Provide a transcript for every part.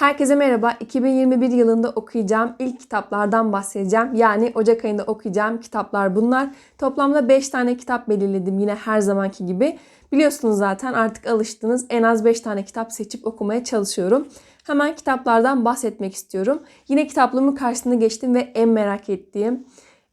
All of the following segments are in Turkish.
Herkese merhaba. 2021 yılında okuyacağım ilk kitaplardan bahsedeceğim. Yani Ocak ayında okuyacağım kitaplar bunlar. Toplamda 5 tane kitap belirledim yine her zamanki gibi. Biliyorsunuz zaten artık alıştınız. En az 5 tane kitap seçip okumaya çalışıyorum. Hemen kitaplardan bahsetmek istiyorum. Yine kitaplığımın karşısına geçtim ve en merak ettiğim,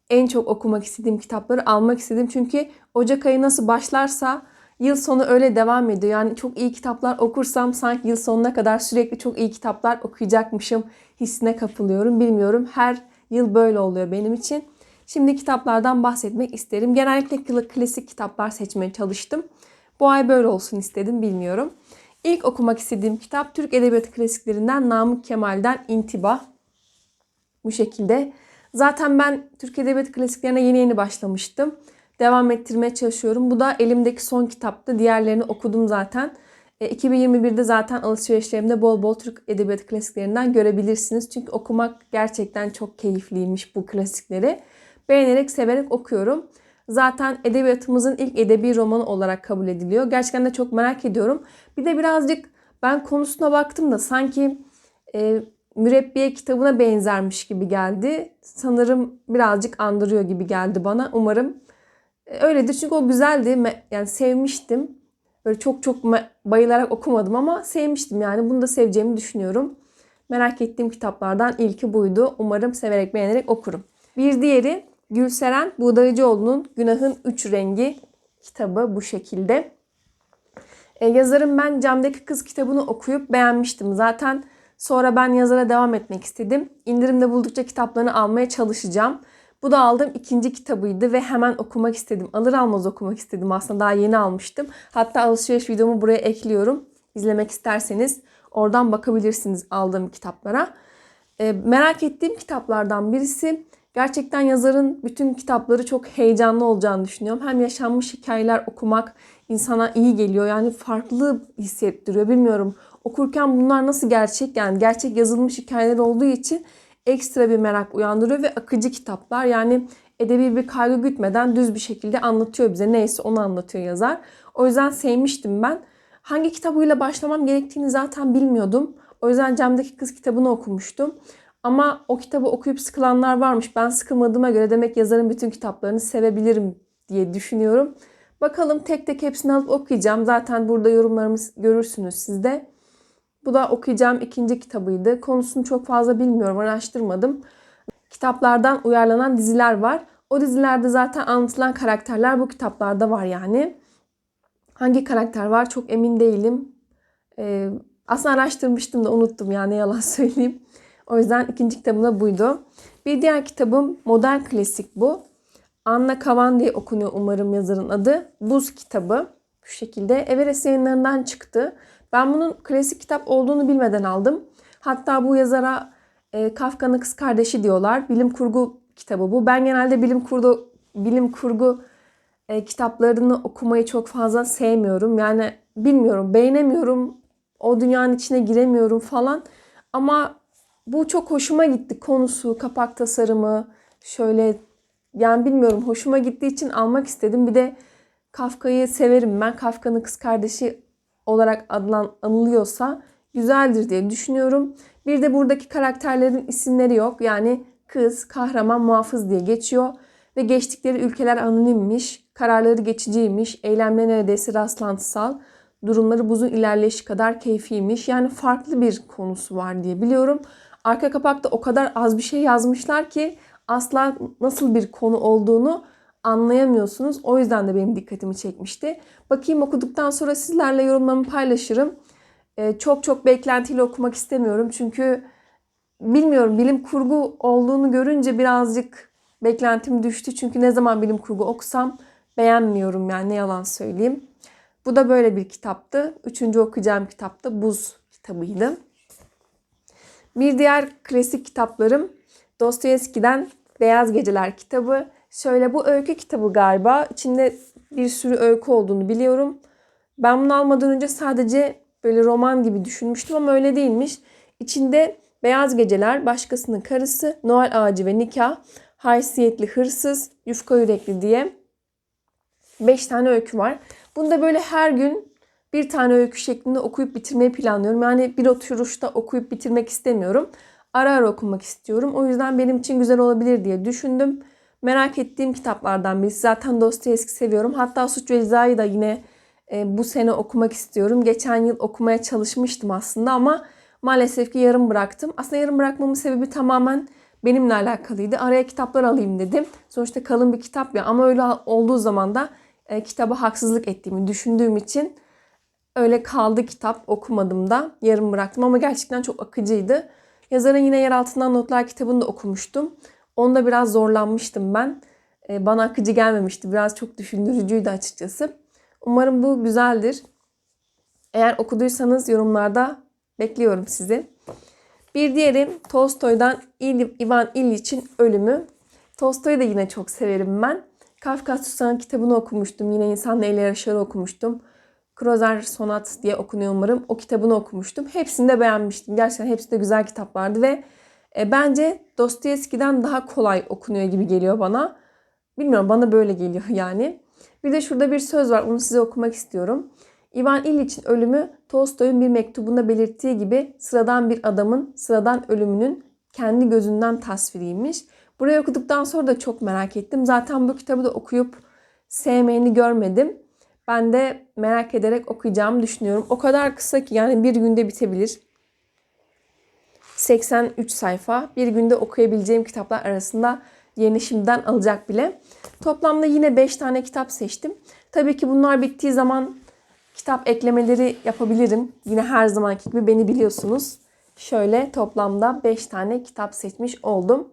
en çok okumak istediğim kitapları almak istedim. Çünkü Ocak ayı nasıl başlarsa yıl sonu öyle devam ediyor. Yani çok iyi kitaplar okursam sanki yıl sonuna kadar sürekli çok iyi kitaplar okuyacakmışım hissine kapılıyorum. Bilmiyorum her yıl böyle oluyor benim için. Şimdi kitaplardan bahsetmek isterim. Genellikle kla- klasik kitaplar seçmeye çalıştım. Bu ay böyle olsun istedim bilmiyorum. İlk okumak istediğim kitap Türk Edebiyatı klasiklerinden Namık Kemal'den İntiba. Bu şekilde. Zaten ben Türk Edebiyatı klasiklerine yeni yeni başlamıştım. Devam ettirmeye çalışıyorum. Bu da elimdeki son kitaptı. Diğerlerini okudum zaten. E, 2021'de zaten alışverişlerimde bol bol Türk Edebiyatı klasiklerinden görebilirsiniz. Çünkü okumak gerçekten çok keyifliymiş bu klasikleri. Beğenerek, severek okuyorum. Zaten edebiyatımızın ilk edebi romanı olarak kabul ediliyor. Gerçekten de çok merak ediyorum. Bir de birazcık ben konusuna baktım da sanki e, mürebbiye kitabına benzermiş gibi geldi. Sanırım birazcık andırıyor gibi geldi bana. Umarım e, öyledir çünkü o güzeldi. Yani sevmiştim. Böyle çok çok bayılarak okumadım ama sevmiştim yani. Bunu da seveceğimi düşünüyorum. Merak ettiğim kitaplardan ilki buydu. Umarım severek beğenerek okurum. Bir diğeri Gülseren Buğdayıcıoğlu'nun Günahın Üç Rengi kitabı bu şekilde. E, yazarın ben Camdaki Kız kitabını okuyup beğenmiştim. Zaten sonra ben yazara devam etmek istedim. İndirimde buldukça kitaplarını almaya çalışacağım. Bu da aldığım ikinci kitabıydı ve hemen okumak istedim. Alır almaz okumak istedim aslında daha yeni almıştım. Hatta alışveriş videomu buraya ekliyorum. İzlemek isterseniz oradan bakabilirsiniz aldığım kitaplara. E, merak ettiğim kitaplardan birisi gerçekten yazarın bütün kitapları çok heyecanlı olacağını düşünüyorum. Hem yaşanmış hikayeler okumak insana iyi geliyor. Yani farklı hissettiriyor. Bilmiyorum okurken bunlar nasıl gerçek yani gerçek yazılmış hikayeler olduğu için ekstra bir merak uyandırıyor ve akıcı kitaplar. Yani edebi bir kaygı gütmeden düz bir şekilde anlatıyor bize. Neyse onu anlatıyor yazar. O yüzden sevmiştim ben. Hangi kitabıyla başlamam gerektiğini zaten bilmiyordum. O yüzden Camdaki Kız kitabını okumuştum. Ama o kitabı okuyup sıkılanlar varmış. Ben sıkılmadığıma göre demek yazarın bütün kitaplarını sevebilirim diye düşünüyorum. Bakalım tek tek hepsini alıp okuyacağım. Zaten burada yorumlarımı görürsünüz siz de. Bu da okuyacağım ikinci kitabıydı. Konusunu çok fazla bilmiyorum, araştırmadım. Kitaplardan uyarlanan diziler var. O dizilerde zaten anlatılan karakterler bu kitaplarda var yani. Hangi karakter var çok emin değilim. Ee, aslında araştırmıştım da unuttum yani yalan söyleyeyim. O yüzden ikinci kitabım da buydu. Bir diğer kitabım modern klasik bu. Anna Kavan diye okunuyor umarım yazarın adı. Buz kitabı. Bu şekilde Everest yayınlarından çıktı. Ben bunun klasik kitap olduğunu bilmeden aldım. Hatta bu yazara e, Kafka'nın kız kardeşi diyorlar. Bilim kurgu kitabı bu. Ben genelde bilim kurgu bilim kurgu e, kitaplarını okumayı çok fazla sevmiyorum. Yani bilmiyorum, beğenemiyorum. O dünyanın içine giremiyorum falan. Ama bu çok hoşuma gitti. Konusu, kapak tasarımı, şöyle yani bilmiyorum hoşuma gittiği için almak istedim. Bir de Kafka'yı severim ben. Kafka'nın kız kardeşi olarak anılıyorsa güzeldir diye düşünüyorum. Bir de buradaki karakterlerin isimleri yok. Yani kız, kahraman, muhafız diye geçiyor. Ve geçtikleri ülkeler anonimmiş, kararları geçiciymiş, eylemleri neredeyse rastlantısal, durumları buzun ilerleyişi kadar keyfiymiş. Yani farklı bir konusu var diye biliyorum. Arka kapakta o kadar az bir şey yazmışlar ki asla nasıl bir konu olduğunu anlayamıyorsunuz. O yüzden de benim dikkatimi çekmişti. Bakayım okuduktan sonra sizlerle yorumlarımı paylaşırım. Ee, çok çok beklentiyle okumak istemiyorum. Çünkü bilmiyorum bilim kurgu olduğunu görünce birazcık beklentim düştü. Çünkü ne zaman bilim kurgu okusam beğenmiyorum yani ne yalan söyleyeyim. Bu da böyle bir kitaptı. Üçüncü okuyacağım kitap da Buz kitabıydı. Bir diğer klasik kitaplarım Dostoyevski'den Beyaz Geceler kitabı. Şöyle bu öykü kitabı galiba. İçinde bir sürü öykü olduğunu biliyorum. Ben bunu almadan önce sadece böyle roman gibi düşünmüştüm ama öyle değilmiş. İçinde Beyaz Geceler, Başkasının Karısı, Noel Ağacı ve Nikah, Haysiyetli Hırsız, Yufka Yürekli diye 5 tane öykü var. Bunu da böyle her gün bir tane öykü şeklinde okuyup bitirmeyi planlıyorum. Yani bir oturuşta okuyup bitirmek istemiyorum. Ara ara okumak istiyorum. O yüzden benim için güzel olabilir diye düşündüm. Merak ettiğim kitaplardan birisi. Zaten Dostoyevski seviyorum. Hatta Suç ve Ceza'yı da yine e, bu sene okumak istiyorum. Geçen yıl okumaya çalışmıştım aslında ama maalesef ki yarım bıraktım. Aslında yarım bırakmamın sebebi tamamen benimle alakalıydı. Araya kitaplar alayım dedim. Sonuçta kalın bir kitap ya ama öyle olduğu zaman da e, kitaba haksızlık ettiğimi düşündüğüm için öyle kaldı kitap okumadım da yarım bıraktım ama gerçekten çok akıcıydı. Yazarın yine Yer Altından Notlar kitabını da okumuştum. Onda biraz zorlanmıştım ben. E, bana akıcı gelmemişti. Biraz çok düşündürücüydü açıkçası. Umarım bu güzeldir. Eğer okuduysanız yorumlarda bekliyorum sizi. Bir diğerim Tolstoy'dan Ivan İlyiç'in Ölümü. Tolstoy'u da yine çok severim ben. Kafka Susan kitabını okumuştum. Yine İnsanla El Yarışları okumuştum. Krozer Sonat diye okunuyor umarım. O kitabını okumuştum. Hepsini de beğenmiştim. Gerçekten hepsi de güzel kitaplardı ve e, bence Dostoyevski'den daha kolay okunuyor gibi geliyor bana. Bilmiyorum bana böyle geliyor yani. Bir de şurada bir söz var. Onu size okumak istiyorum. Ivan İlyiç'in ölümü Tolstoy'un bir mektubunda belirttiği gibi sıradan bir adamın sıradan ölümünün kendi gözünden tasviriymiş. Burayı okuduktan sonra da çok merak ettim. Zaten bu kitabı da okuyup sevmeyeni görmedim. Ben de merak ederek okuyacağımı düşünüyorum. O kadar kısa ki yani bir günde bitebilir. 83 sayfa. Bir günde okuyabileceğim kitaplar arasında yeni şimdiden alacak bile. Toplamda yine 5 tane kitap seçtim. Tabii ki bunlar bittiği zaman kitap eklemeleri yapabilirim. Yine her zamanki gibi beni biliyorsunuz. Şöyle toplamda 5 tane kitap seçmiş oldum.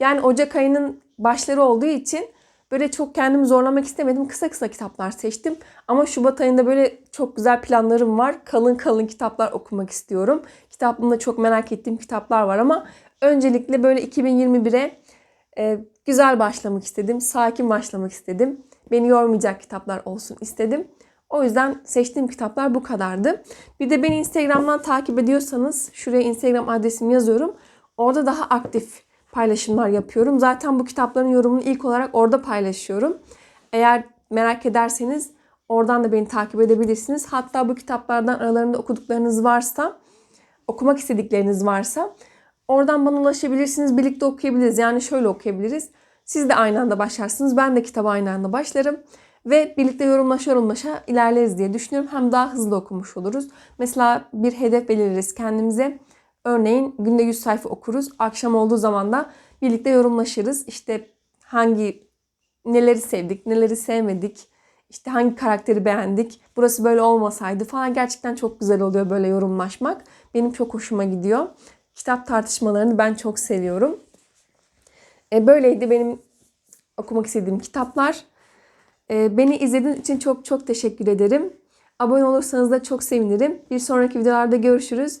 Yani Ocak ayının başları olduğu için böyle çok kendimi zorlamak istemedim. Kısa kısa kitaplar seçtim. Ama Şubat ayında böyle çok güzel planlarım var. Kalın kalın kitaplar okumak istiyorum. Kitaplığımda çok merak ettiğim kitaplar var ama öncelikle böyle 2021'e e, güzel başlamak istedim. Sakin başlamak istedim. Beni yormayacak kitaplar olsun istedim. O yüzden seçtiğim kitaplar bu kadardı. Bir de beni Instagram'dan takip ediyorsanız şuraya Instagram adresimi yazıyorum. Orada daha aktif paylaşımlar yapıyorum. Zaten bu kitapların yorumunu ilk olarak orada paylaşıyorum. Eğer merak ederseniz oradan da beni takip edebilirsiniz. Hatta bu kitaplardan aralarında okuduklarınız varsa, okumak istedikleriniz varsa oradan bana ulaşabilirsiniz. Birlikte okuyabiliriz. Yani şöyle okuyabiliriz. Siz de aynı anda başlarsınız. Ben de kitaba aynı anda başlarım. Ve birlikte yorumlaşa yorumlaşa ilerleriz diye düşünüyorum. Hem daha hızlı okumuş oluruz. Mesela bir hedef belirleriz kendimize. Örneğin günde 100 sayfa okuruz. Akşam olduğu zaman da birlikte yorumlaşırız. İşte hangi neleri sevdik, neleri sevmedik, işte hangi karakteri beğendik, burası böyle olmasaydı falan gerçekten çok güzel oluyor böyle yorumlaşmak. Benim çok hoşuma gidiyor. Kitap tartışmalarını ben çok seviyorum. E, böyleydi benim okumak istediğim kitaplar. E, beni izlediğiniz için çok çok teşekkür ederim. Abone olursanız da çok sevinirim. Bir sonraki videolarda görüşürüz.